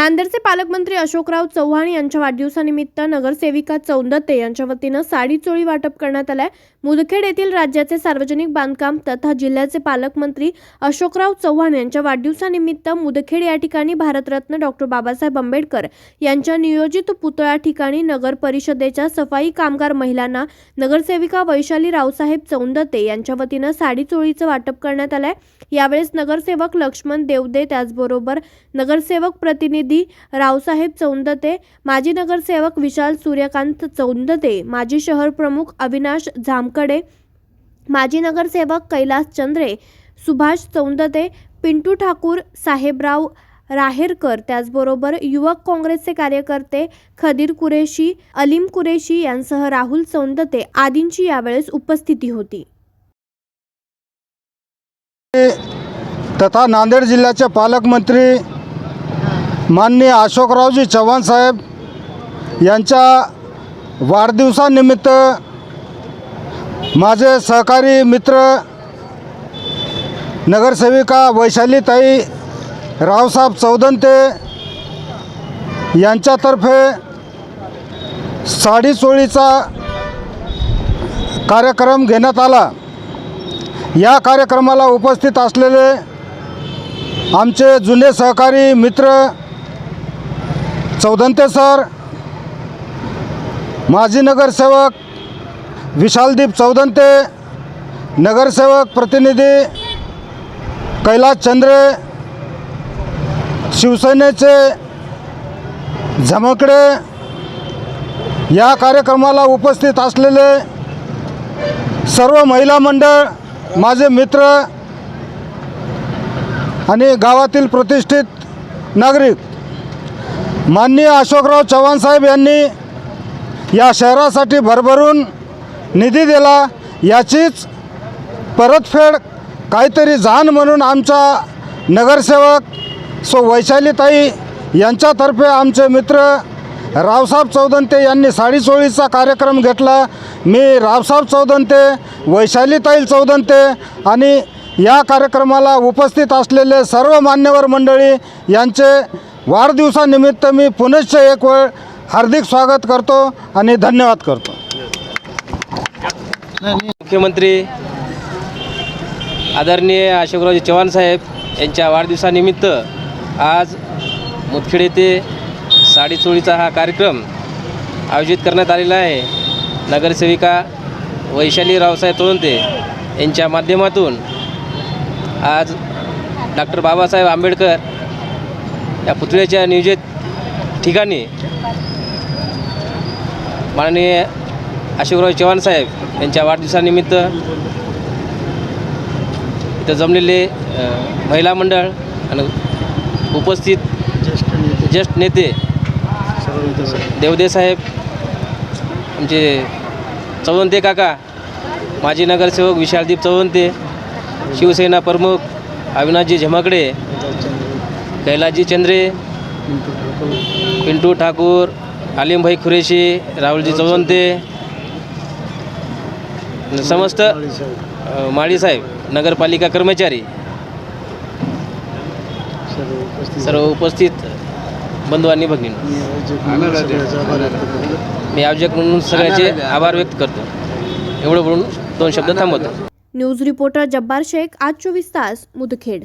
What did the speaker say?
नांदेडचे पालकमंत्री अशोकराव चव्हाण यांच्या वाढदिवसानिमित्त नगरसेविका चौंदते यांच्या वतीनं साडी चोळी वाटप करण्यात आलाय. मुदखेड येथील राज्याचे सार्वजनिक बांधकाम तथा जिल्ह्याचे पालकमंत्री अशोकराव चव्हाण यांच्या वाढदिवसानिमित्त मुदखेड या ठिकाणी भारतरत्न डॉक्टर बाबासाहेब आंबेडकर यांच्या नियोजित पुतळा ठिकाणी नगर परिषदेच्या सफाई कामगार महिलांना नगरसेविका वैशाली रावसाहेब चौंदते यांच्या वतीनं साडी चोळीचं वाटप करण्यात आलंय. यावेळेस नगरसेवक लक्ष्मण देवदे त्याचबरोबर नगरसेवक प्रतिनिधी रावसाहेब चौंदते माजी नगरसेवक विशाल सूर्यकांत चौंदते माजी शहर प्रमुख अविनाश झामकडे माजी नगरसेवक कैलास चंद्रे सुभाष चौंदते पिंटू ठाकूर साहेबराव राहेरकर त्याचबरोबर युवक काँग्रेसचे कार्यकर्ते खदीर कुरेशी अलीम कुरेशी यांसह राहुल चौंदते आदींची यावेळेस उपस्थिती होती. तथा नांदेड जिल्ह्याचे पालकमंत्री माननीय अशोकरावजी चव्हाण साहेब यांच्या वाढदिवसानिमित्त माझे सहकारी मित्र नगरसेविका वैशालीताई रावसाहेब चौदंते यांच्यातर्फे साडी चोळीचा कार्यक्रम घेण्यात आला. या कार्यक्रमाला उपस्थित असलेले आमचे जुने सहकारी मित्र चौदंते सर माजी नगरसेवक विशालदीप चौदंते नगरसेवक प्रतिनिधी कैलास चंद्रे शिवसेनेचे झमकडे या कार्यक्रमाला उपस्थित असलेले सर्व महिला मंडळ माझे मित्र आणि गावातील प्रतिष्ठित नागरिक माननीय अशोकराव चव्हाण साहेब यांनी या शहरासाठी भरभरून निधी दिला. याचीच परतफेड काहीतरी जाण म्हणून आमचा नगरसेवक सो वैशालीताई यांच्यातर्फे आमचे मित्र रावसाहेब चौदंते यांनी साडीचोळीचा कार्यक्रम घेतला. मी रावसाहेब चौदंते वैशालीताई चौदंते आणि या कार्यक्रमाला उपस्थित असलेले सर्व मान्यवर मंडळी यांचे वाढदिवसानिमित्त मी पुनश्च एक वेळ हार्दिक स्वागत करतो आणि धन्यवाद करतो. मुख्यमंत्री आदरणीय अशोकरावजी चव्हाण साहेब यांच्या वाढदिवसानिमित्त आज मुदखेड येथे साडीचोळीचा हा कार्यक्रम आयोजित करण्यात आलेला आहे. नगरसेविका वैशाली रावसाहेब तोळंते यांच्या माध्यमातून आज डॉक्टर बाबासाहेब आंबेडकर या पुतळ्याच्या नियोजित ठिकाणी माननीय अशोकराव चव्हाण साहेब यांच्या वाढदिवसानिमित्त इथं जमलेले महिला मंडळ आणि उपस्थित ज्येष्ठ नेते देवदे साहेब आमचे चवंते काका माजी नगरसेवक विशालदीप चवंते शिवसेना प्रमुख अविनाशजी झमकडे कैलाजी चंद्रे पिंटू ठाकूर आलिमभाई खुरेशी राहुलजी चौवंते समस्त माळीसाहेब नगरपालिका कर्मचारी सर्व उपस्थित बंधू आणि भगिनी. मी आयोजक म्हणून सगळ्याचे आभार व्यक्त करतो. एवढं बोलून दोन शब्द थांबवतो. न्यूज रिपोर्टर जब्बार शेख आज चोवीस तास मुदखेड.